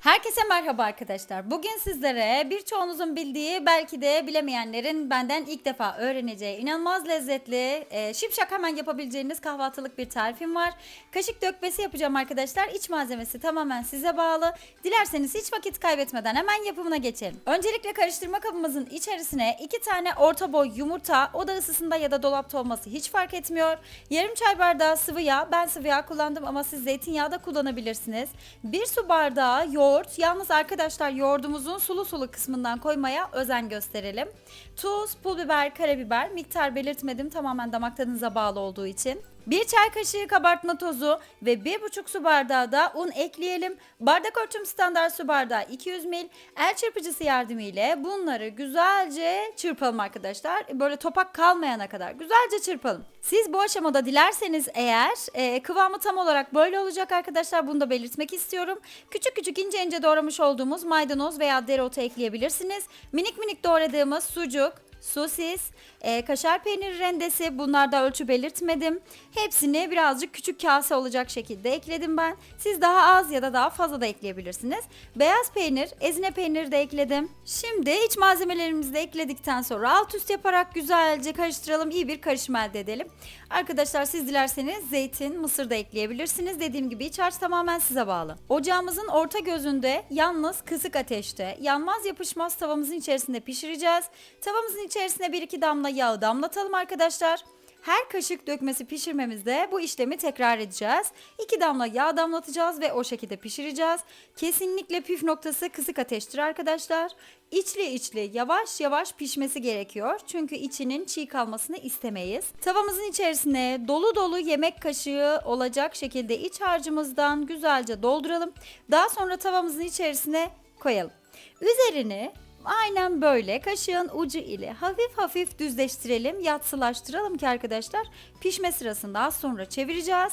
Herkese merhaba arkadaşlar. Bugün sizlere birçoğunuzun bildiği belki de bilemeyenlerin benden ilk defa öğreneceği inanılmaz lezzetli, e, şipşak hemen yapabileceğiniz kahvaltılık bir tarifim var. Kaşık dökmesi yapacağım arkadaşlar. İç malzemesi tamamen size bağlı. Dilerseniz hiç vakit kaybetmeden hemen yapımına geçelim. Öncelikle karıştırma kabımızın içerisine iki tane orta boy yumurta, oda ısısında ya da dolapta olması hiç fark etmiyor. Yarım çay bardağı sıvı yağ, ben sıvı yağ kullandım ama siz zeytinyağı da kullanabilirsiniz. Bir su bardağı yoğurt. Yalnız arkadaşlar yoğurdumuzun sulu sulu kısmından koymaya özen gösterelim. Tuz, pul biber, karabiber miktar belirtmedim tamamen damak tadınıza bağlı olduğu için. Bir çay kaşığı kabartma tozu ve bir buçuk su bardağı da un ekleyelim. Bardak ölçüm standart su bardağı 200 ml. El çırpıcısı yardımıyla bunları güzelce çırpalım arkadaşlar. Böyle topak kalmayana kadar güzelce çırpalım. Siz bu aşamada dilerseniz eğer e, kıvamı tam olarak böyle olacak arkadaşlar. Bunu da belirtmek istiyorum. Küçük küçük ince ince doğramış olduğumuz maydanoz veya dereotu ekleyebilirsiniz. Minik minik doğradığımız sucuk, sosis, e, kaşar peyniri rendesi bunlarda ölçü belirtmedim. Hepsini birazcık küçük kase olacak şekilde ekledim ben. Siz daha az ya da daha fazla da ekleyebilirsiniz. Beyaz peynir, ezine peyniri de ekledim. Şimdi iç malzemelerimizi de ekledikten sonra alt üst yaparak güzelce karıştıralım. iyi bir karışım elde edelim. Arkadaşlar siz dilerseniz zeytin, mısır da ekleyebilirsiniz. Dediğim gibi iç harç tamamen size bağlı. Ocağımızın orta gözünde yalnız kısık ateşte yanmaz yapışmaz tavamızın içerisinde pişireceğiz. Tavamızın içerisine bir iki damla yağı damlatalım arkadaşlar. Her kaşık dökmesi pişirmemizde bu işlemi tekrar edeceğiz. İki damla yağ damlatacağız ve o şekilde pişireceğiz. Kesinlikle püf noktası kısık ateştir arkadaşlar. İçli içli yavaş yavaş pişmesi gerekiyor. Çünkü içinin çiğ kalmasını istemeyiz. Tavamızın içerisine dolu dolu yemek kaşığı olacak şekilde iç harcımızdan güzelce dolduralım. Daha sonra tavamızın içerisine koyalım. Üzerini Aynen böyle kaşığın ucu ile hafif hafif düzleştirelim, yatsılaştıralım ki arkadaşlar pişme sırasında az sonra çevireceğiz.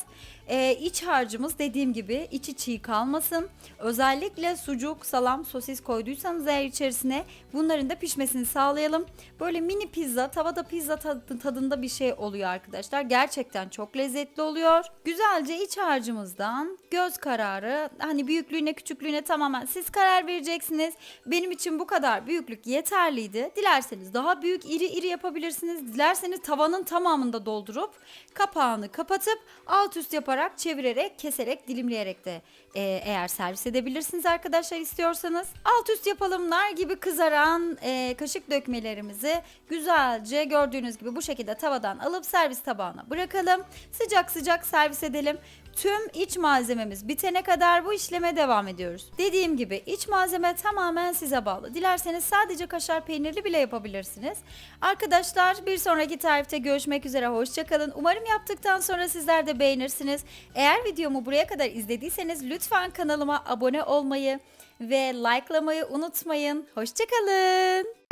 Ee, iç harcımız dediğim gibi içi çiğ kalmasın. Özellikle sucuk, salam, sosis koyduysanız eğer içerisine bunların da pişmesini sağlayalım. Böyle mini pizza, tavada pizza tadı- tadında bir şey oluyor arkadaşlar. Gerçekten çok lezzetli oluyor. Güzelce iç harcımızdan göz kararı hani büyüklüğüne küçüklüğüne tamamen siz karar vereceksiniz. Benim için bu kadar büyüklük yeterliydi. Dilerseniz daha büyük iri iri yapabilirsiniz. Dilerseniz tavanın tamamında doldurup kapağını kapatıp alt üst yaparak çevirerek keserek dilimleyerek de e, eğer servis edebilirsiniz arkadaşlar istiyorsanız. Alt üst yapalım nar gibi kızaran e, kaşık dökmelerimizi güzelce gördüğünüz gibi bu şekilde tavadan alıp servis tabağına bırakalım. Sıcak sıcak servis edelim. Tüm iç malzememiz bitene kadar bu işleme devam ediyoruz. Dediğim gibi iç malzeme tamamen size bağlı. Dilerseniz sadece kaşar peynirli bile yapabilirsiniz. Arkadaşlar bir sonraki tarifte görüşmek üzere. Hoşçakalın. Umarım yaptıktan sonra sizler de beğenirsiniz. Eğer videomu buraya kadar izlediyseniz lütfen kanalıma abone olmayı ve likelamayı unutmayın. Hoşçakalın.